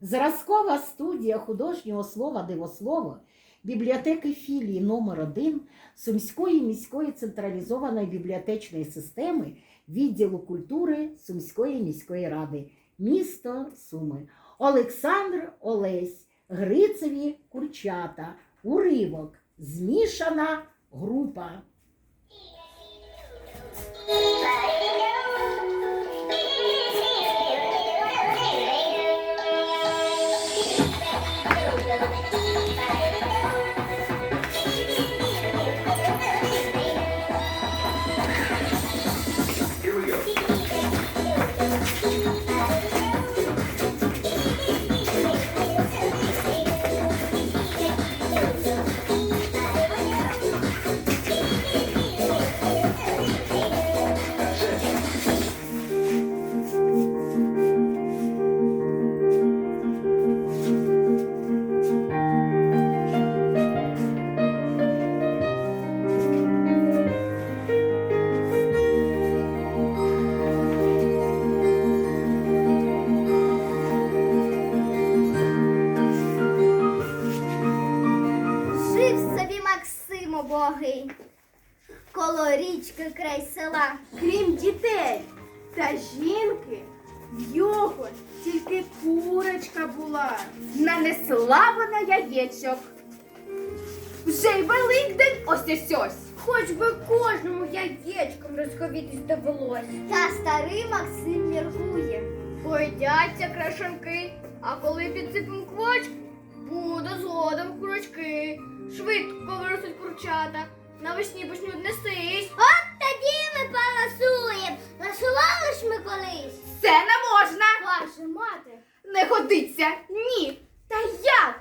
Зразкова студія художнього слова Дивослово бібліотеки філії номер 1 Сумської міської централізованої бібліотечної системи відділу культури Сумської міської ради, місто Суми. Олександр Олесь, Грицеві Курчата, уривок, змішана група. Села. Крім дітей та жінки, в його тільки курочка була. Нанесла вона яєчок. Вже й Великдень ось ось ось. Хоч би кожному яєчком розховітись довелось. Та старий Максим міркує. Поїдяться крашанки, а коли підсипем квочки, буде згодом курочки. Швидко виростуть курчата, навесні почнуть нестись. Це не можна! Ваша мати. Не годиться, ні. Та як?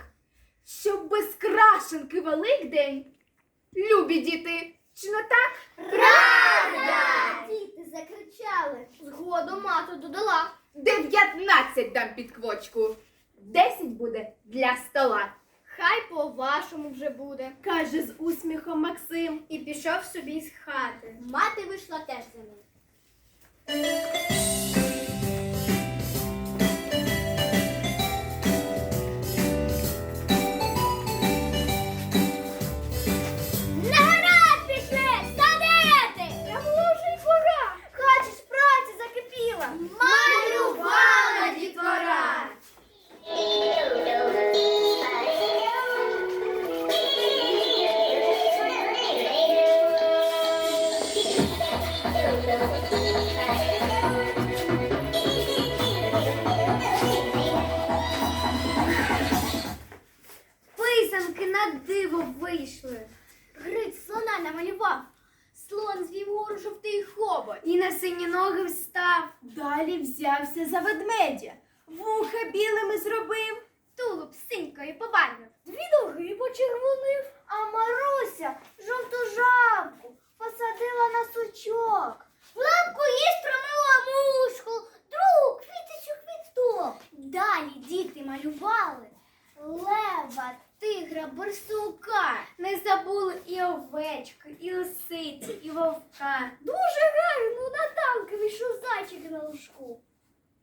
Щоб без крашенки Великдень. Любі діти, чи не так? Правда! Діти закричали. Згодом мати додала. Дев'ятнадцять дам під квочку. Десять буде для стола. Хай по-вашому вже буде, каже з усміхом Максим і пішов собі з хати. Мати вийшла теж за ним. На диво вийшли. Гриць слона намалював. Слон звів гору жовтий хобот. І на сині ноги встав. Далі взявся за ведмедя. Вуха білими зробив. Тулуб синькою побарвив. Дві ноги почервонив. А Маруся жовту жабку посадила на сучок. В лапку їй стромила мушку, другу квіточу хвісток. Далі діти малювали лева, тигра, борсука. Не забули і овечку, і лисицю, і вовка. Дуже гарно у Наталки вийшов зайчик на лужку.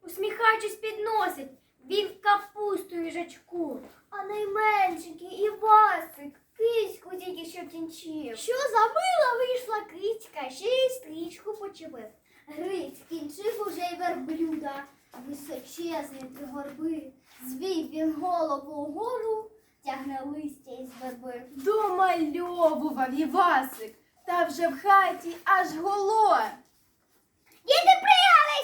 Усміхаючись, підносить. Він капусту їжачку. А найменшенький Івасик, киську тільки що кінчив. Що за мила вийшла кицька, ще й стрічку почепив. Гриць кінчив уже й верблюда, височезний три горби. Звів він голову вгору, тягне листя із верби. Домальовував Івасик, та вже в хаті аж голо. Діти пригали,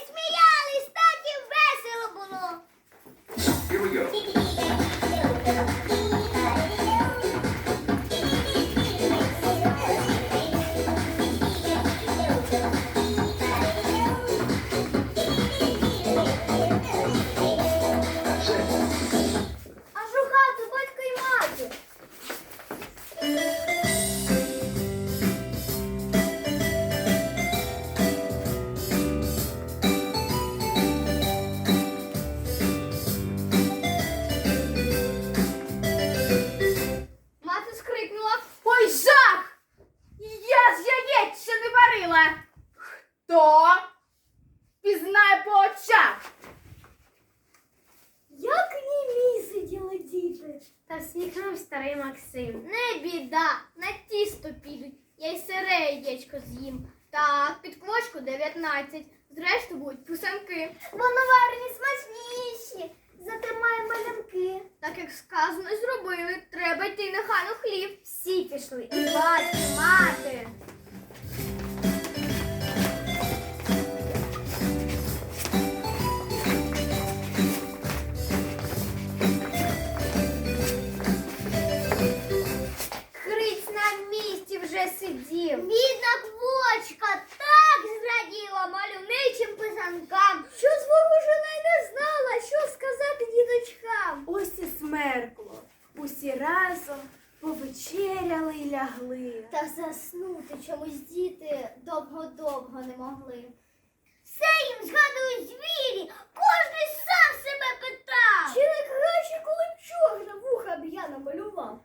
говорила, хто пізнає по очах. Як німі діло діти, та всміхнув старий Максим. Не біда, на тісто підуть, я й сире яєчко з'їм. Так, під квочку 19. Зрештою будуть пусанки. Воно варені смачніші, зате має малянки. Так як сказано, зробили, треба йти на хану хліб. Всі пішли. І батьки, на місці вже сидів. Бідна квочка так зраділа малюничим писанкам, що свого жона й не знала, що сказати діточкам. Ось і смеркло. Усі разом повечеряли й лягли. Та заснути чомусь діти довго-довго не могли. Все їм згадують звірі, кожен сам себе питав. Чи не краще, коли чорна вуха б я намалював?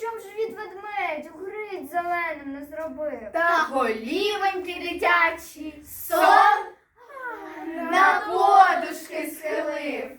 Чому ж від ведмедю грить зеленим не зробив? Та голівоньки дитячі, сон на подушки схилив.